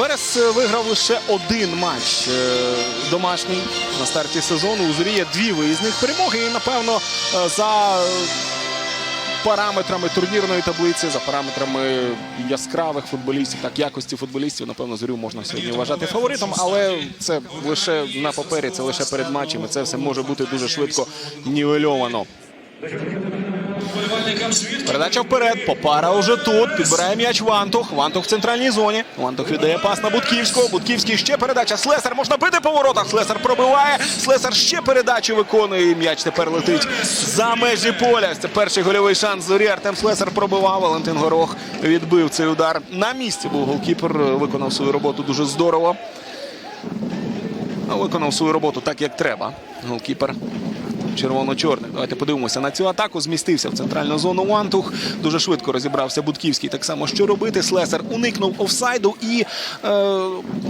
Верес е, виграв лише один матч е, домашній на старті сезону. У зорі є дві виїзних перемоги. І, напевно, е, за параметрами турнірної таблиці, за параметрами яскравих футболістів, так якості футболістів, напевно, зорю можна сьогодні вважати фаворитом, але це лише на папері, це лише перед матчем. Це все може бути дуже швидко нівельовано. Передача вперед. Попара уже тут. Підбирає м'яч Вантух. Вантух в центральній зоні. Вантух віддає пас на Будківського. Будківський ще передача. Слесар можна бити по воротах. Слесар пробиває. Слесар ще передачу виконує. І м'яч тепер летить за межі поля. Це перший гольовий шанс зорі. Артем Слесар пробивав. Валентин Горох відбив цей удар. На місці був голкіпер. Виконав свою роботу дуже здорово. Виконав свою роботу так, як треба. Голкіпер червоно-чорний. Давайте подивимося на цю атаку. Змістився в центральну зону Вантух. Дуже швидко розібрався Будківський. Так само, що робити. Слесар уникнув офсайду і е,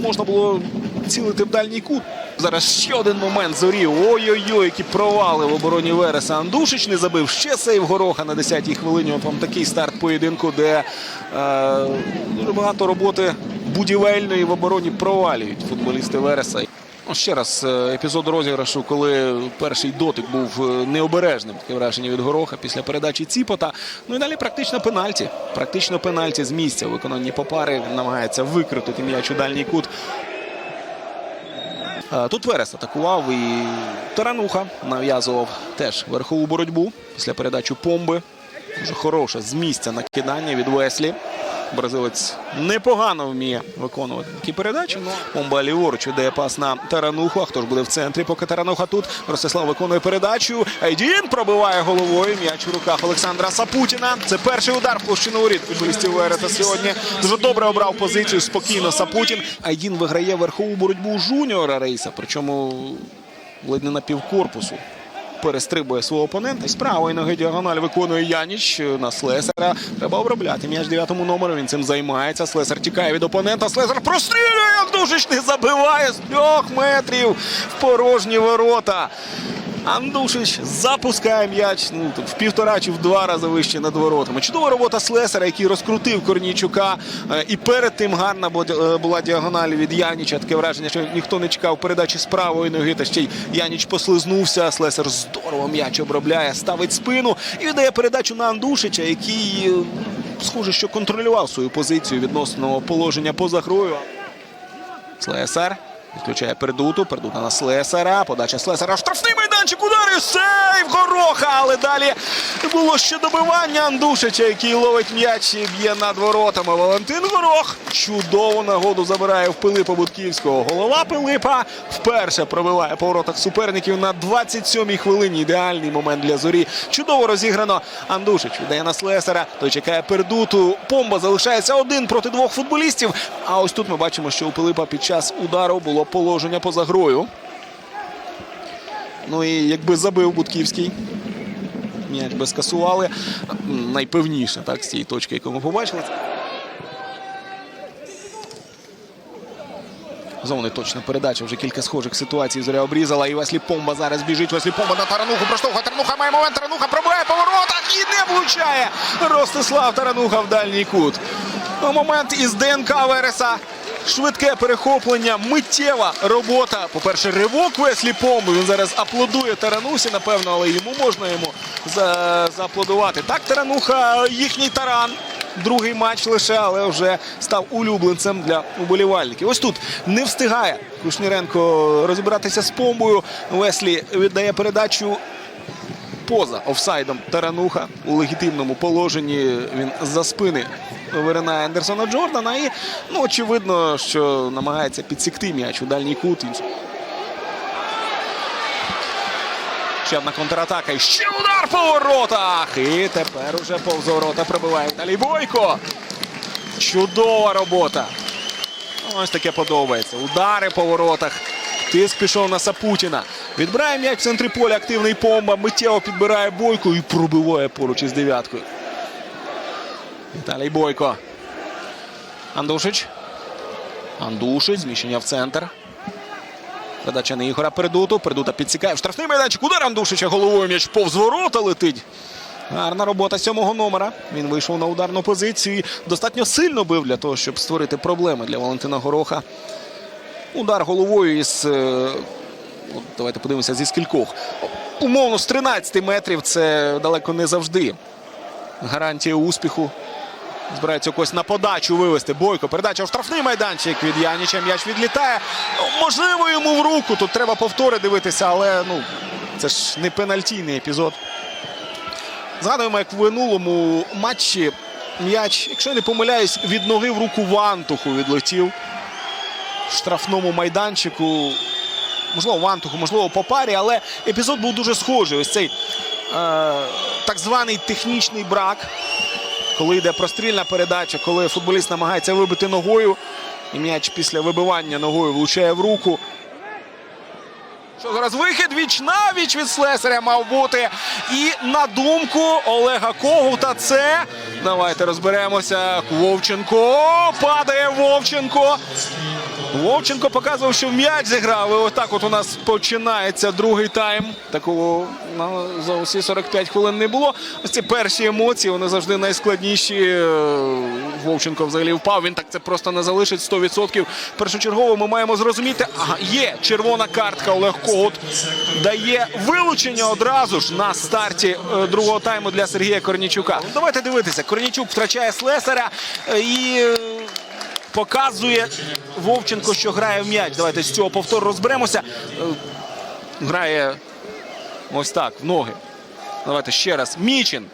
можна було цілити в дальній кут. Зараз ще один момент зорі. Ой-ой-ой, які провали в обороні Вереса. Андушич не забив. Ще сейв Гороха на 10-й хвилині. От вам такий старт поєдинку, де е, дуже багато роботи будівельної в обороні провалюють футболісти Вереса. Ну, Ще раз е, епізод розіграшу, коли перший дотик був е, необережним. Таке враження від гороха після передачі Ціпота. Ну і далі практично пенальті. Практично пенальті з місця у виконанні попари намагається викрутити м'яч у дальній кут. Е, Тут Верес атакував і Тарануха нав'язував теж верхову боротьбу після передачі помби. Дуже хороше з місця накидання від Веслі. Бразилець непогано вміє виконувати такі передачі. Помба ліворуч віддає пас на Тарануху. А хто ж буде в центрі? Поки Тарануха тут. Ростислав виконує передачу. Айдін пробиває головою. М'яч у руках Олександра Сапутіна. Це перший удар в площину воріт футболістів Верета сьогодні. Дуже добре обрав позицію. Спокійно Сапутін. Айдін виграє верхову боротьбу жуніора рейса. Причому ледь не на півкорпусу перестрибує свого опонента. З правої ноги діагональ виконує Яніч на Слесара. Треба обробляти м'яч дев'ятому номеру. Він цим займається. Слесар тікає від опонента. Слесар прострілює, як Душич не забиває з трьох метрів в порожні ворота. Андушич запускає м'яч ну, в півтора чи в два рази вище над воротами. Чудова робота Слесара, який розкрутив Корнійчука. Е, І перед тим гарна е, була діагональ від Яніча. Таке враження, що ніхто не чекав передачі з правої ноги. Та ще й Яніч послизнувся. Слесар здорово м'яч обробляє, ставить спину і віддає передачу на Андушича, який е, схоже, що контролював свою позицію відносно положення поза грою. Слесар відключає Пердуту. Пердута на Слесара. Подача Слесара. Штрафний майданчик. Удари. Сейв Гороха. Але далі було ще добивання Андушича, який ловить м'яч і б'є над воротами. Валентин Горох. Чудову нагоду забирає в Пилипа Будківського. Голова Пилипа вперше пробиває по воротах суперників на 27-й хвилині. Ідеальний момент для зорі. Чудово розіграно. Андушич віддає на Слесара. Той чекає пердуту. Помба залишається один проти двох футболістів. А ось тут ми бачимо, що у Пилипа під час удару було положення поза грою. Ну і якби забив Будківський. М'яч би скасували. Найпевніше, так, з цієї точки, яку ми побачили. Зони точна передача. Вже кілька схожих ситуацій зоря обрізала. І Веслі Помба зараз біжить. Веслі Помба на Тарануху. Проштовхує Тарануха. Має момент. Тарануха пробиває по воротах і не влучає. Ростислав Тарануха в дальній кут. Ну, Момент із ДНК Вереса. Швидке перехоплення, миттєва робота. По-перше, ривок Веслі Помби. Він зараз аплодує Таранусі, напевно, але йому можна йому за- зааплодувати. Так, Тарануха, їхній таран. Другий матч лише, але вже став улюбленцем для уболівальників. Ось тут не встигає Кушніренко розібратися з помбою. Веслі віддає передачу поза офсайдом Тарануха у легітимному положенні. Він за спини виринає Андерсона Джордана. І ну, очевидно, що намагається підсікти м'яч у дальній кут. Ще одна контратака. І ще удар по воротах. І тепер уже повз ворота прибиває Віталій Бойко. Чудова робота. Ось таке подобається. Удари по воротах. Тиск пішов на Сапутіна. Відбирає м'яч в центрі поля. Активний помба. Миттєво підбирає Бойко і пробиває поруч із дев'яткою. Віталій Бойко. Андушич. Андушич. Зміщення в центр. Передача на Ігора Передуту. Передута підсікає штрафний майданчик. Удар Андушича головою м'яч повз ворота летить. Гарна робота сьомого номера. Він вийшов на ударну позицію і достатньо сильно бив для того, щоб створити проблеми для Валентина Гороха. Удар головою із. Давайте подивимося зі скількох. Умовно, з 13 метрів це далеко не завжди. Гарантія успіху. Збирається якось на подачу вивести. Бойко. Передача в штрафний майданчик від Яніча. М'яч відлітає. Можливо, йому в руку. Тут треба повтори дивитися, але ну, це ж не пенальтійний епізод. Згадуємо, як в минулому матчі м'яч, якщо я не помиляюсь, від ноги в руку Вантуху відлетів в штрафному майданчику. Можливо, Вантуху, можливо, по парі, але епізод був дуже схожий. Ось цей е, так званий технічний брак, коли йде прострільна передача, коли футболіст намагається вибити ногою, і м'яч після вибивання ногою влучає в руку. Що зараз вихід віч на віч від Слесаря мав бути. І на думку Олега Когута це. Давайте розберемося. Вовченко. Падає Вовченко. Вовченко показував, що м'яч зіграв. І отак от у нас починається другий тайм. Такого ну, за усі 45 хвилин не було. Ось ці перші емоції, вони завжди найскладніші. Е, Вовченко взагалі впав. Він так це просто не залишить 100%. Першочергово ми маємо зрозуміти. Ага, є червона картка. Олег Когут дає вилучення одразу ж на старті е, другого тайму для Сергія Корнічука. Давайте дивитися. Корнічук втрачає слесаря е, і. Е, Показує Вовченко, що грає в м'яч. Давайте з цього повтору розберемося. Е, Грає ось так, в ноги. Давайте ще раз. Мічин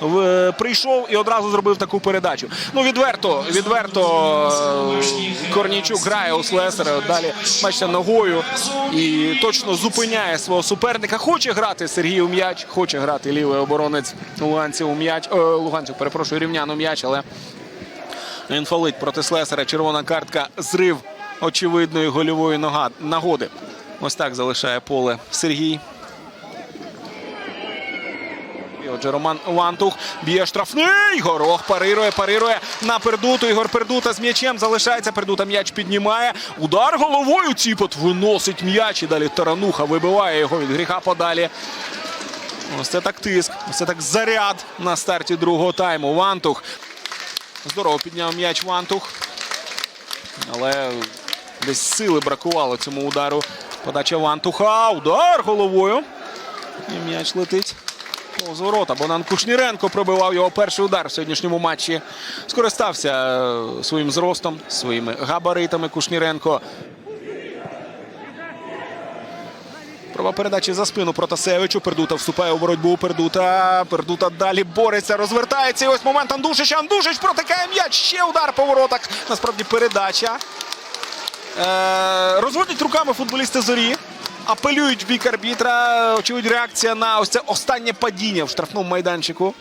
в- прийшов і одразу зробив таку передачу. Ну, відверто, відверто е, Корнійчук грає у Слесера. Далі, бачите, ногою і точно зупиняє свого суперника. Хоче грати Сергій м'яч, хоче грати лівий оборонець Луганців у м'яч. Е, Луганців, перепрошую, рівнян у м'яч, але він проти Слесаря. Червона картка. Зрив очевидної гольової нагоди. Ось так залишає поле Сергій. І Отже, Роман Вантух б'є штрафний. Горох парирує, парирує на Пердуту. Ігор Пердута з м'ячем залишається. Пердута м'яч піднімає. Удар головою. Ціпот виносить м'яч. І далі Тарануха вибиває його від гріха подалі. Ось це так тиск. Ось це так заряд на старті другого тайму. Вантух. Здорово підняв м'яч Вантух. Але десь сили бракувало цьому удару. Подача Вантуха. Удар головою. І м'яч летить. Повз ворота. Богдан Кушніренко пробивав його перший удар в сьогоднішньому матчі. Скористався е, своїм зростом, своїми габаритами Кушніренко. Проба передачі за спину Протасевичу. Пердута вступає у боротьбу. Пердута. Пердута далі бореться, розвертається. І ось момент Андушича. Андушич протикає м'яч. Ще удар по воротах. Насправді передача. Е, розводять руками футболісти зорі. Апелюють в бік арбітра. Очевидь, реакція на ось це останнє падіння в штрафному майданчику.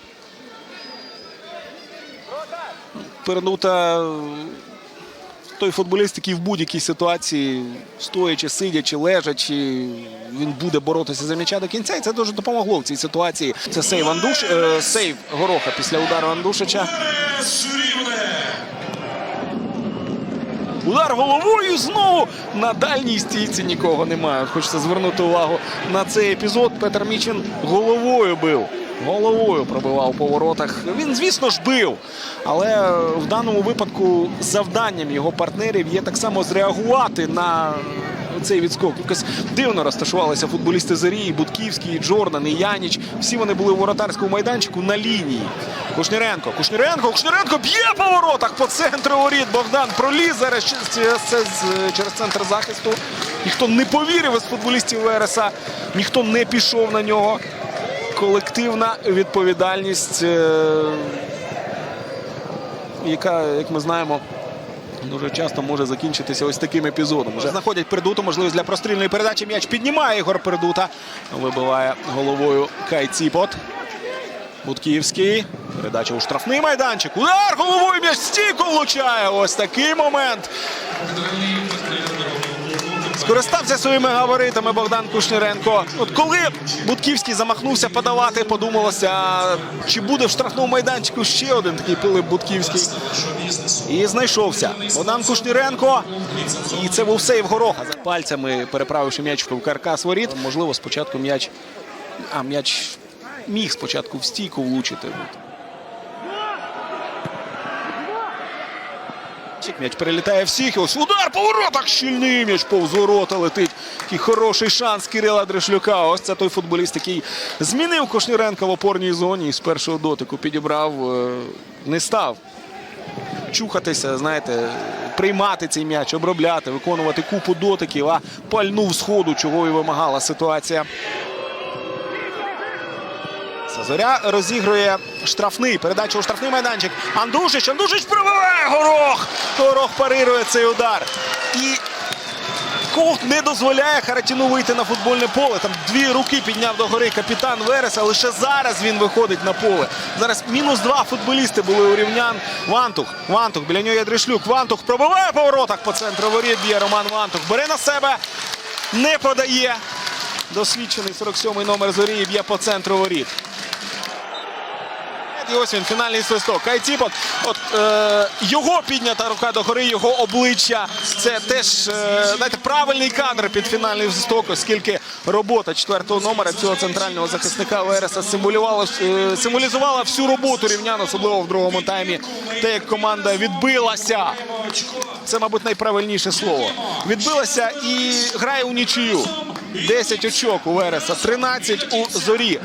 Пернута той футболіст, який в будь-якій ситуації, стоячи, сидячи, лежачи, він буде боротися за м'яча до кінця. І це дуже допомогло в цій ситуації. Це сейв Андуш, е, сейв Гороха після удару Андушича. Удар головою знову на дальній стійці нікого немає. Хочеться звернути увагу на цей епізод. Петр Мічин головою бив. Головою пробивав по воротах. Він, звісно ж, бив. Але в даному випадку завданням його партнерів є так само зреагувати на цей відскок. Якось дивно розташувалися футболісти Зорі, і Будківський, Джордан, і Яніч. Всі вони були в воротарському майданчику на лінії. Кушніренко, Кушніренко, Кушніренко б'є по воротах по центру воріт. Богдан проліз зараз через, це через центр захисту. Ніхто не повірив із футболістів ВРСА, ніхто не пішов на нього. Колективна відповідальність, е, яка, як ми знаємо, дуже часто може закінчитися ось таким епізодом. Вже знаходять Пердуту, можливість для прострільної передачі. М'яч піднімає Ігор Пердута. Вибиває головою Кай Ціпот. Будківський. Передача у штрафний майданчик. Удар головою м'яч в влучає. Ось такий момент. Скористався своїми габаритами Богдан Кушніренко. От коли Будківський замахнувся подавати, подумалося, чи буде в штрафному майданчику ще один такий Пилип Будківський. І знайшовся. Богдан Кушніренко. І це був сейв гороха. За пальцями переправивши м'яч в каркас воріт. Можливо, спочатку м'яч. А, м'яч міг спочатку в стійку влучити. М'яч перелітає всіх. Ось удар по воротах. Щільний м'яч повз ворота летить. Такий хороший шанс Кирила Дрешлюка. Ось це той футболіст, який змінив Кошніренка в опорній зоні і з першого дотику підібрав, е, не став чухатися, знаєте, приймати цей м'яч, обробляти, виконувати купу дотиків, а пальнув з ходу, чого і вимагала ситуація. Зоря розігрує штрафний. Передача у штрафний майданчик. Андушич. Андушич пробиває горох. Горох парирує цей удар. І Ковт не дозволяє Харатіну вийти на футбольне поле. Там дві руки підняв до гори капітан Верес, а лише зараз він виходить на поле. Зараз мінус два футболісти були у рівнян. Вантух. Вантух. Біля нього є Дришлюк. Вантух пробиває по воротах по центру воріт. Б'є Роман Вантух. Бере на себе. Не подає. Досвідчений 47-й номер зорі і б'є по центру воріт. І ось він, фінальний свисток. Кайтіпок. От е, його піднята рука до гори, його обличчя. Це теж е, знаєте, правильний кадр під фінальний свисток, оскільки робота четвертого номера цього центрального захисника Вереса симулювала, е, символізувала всю роботу рівнян, особливо в другому таймі. Те, як команда відбилася. Це, мабуть, найправильніше слово. Відбилася і грає у нічию. 10 очок у Вереса, 13 у зорі.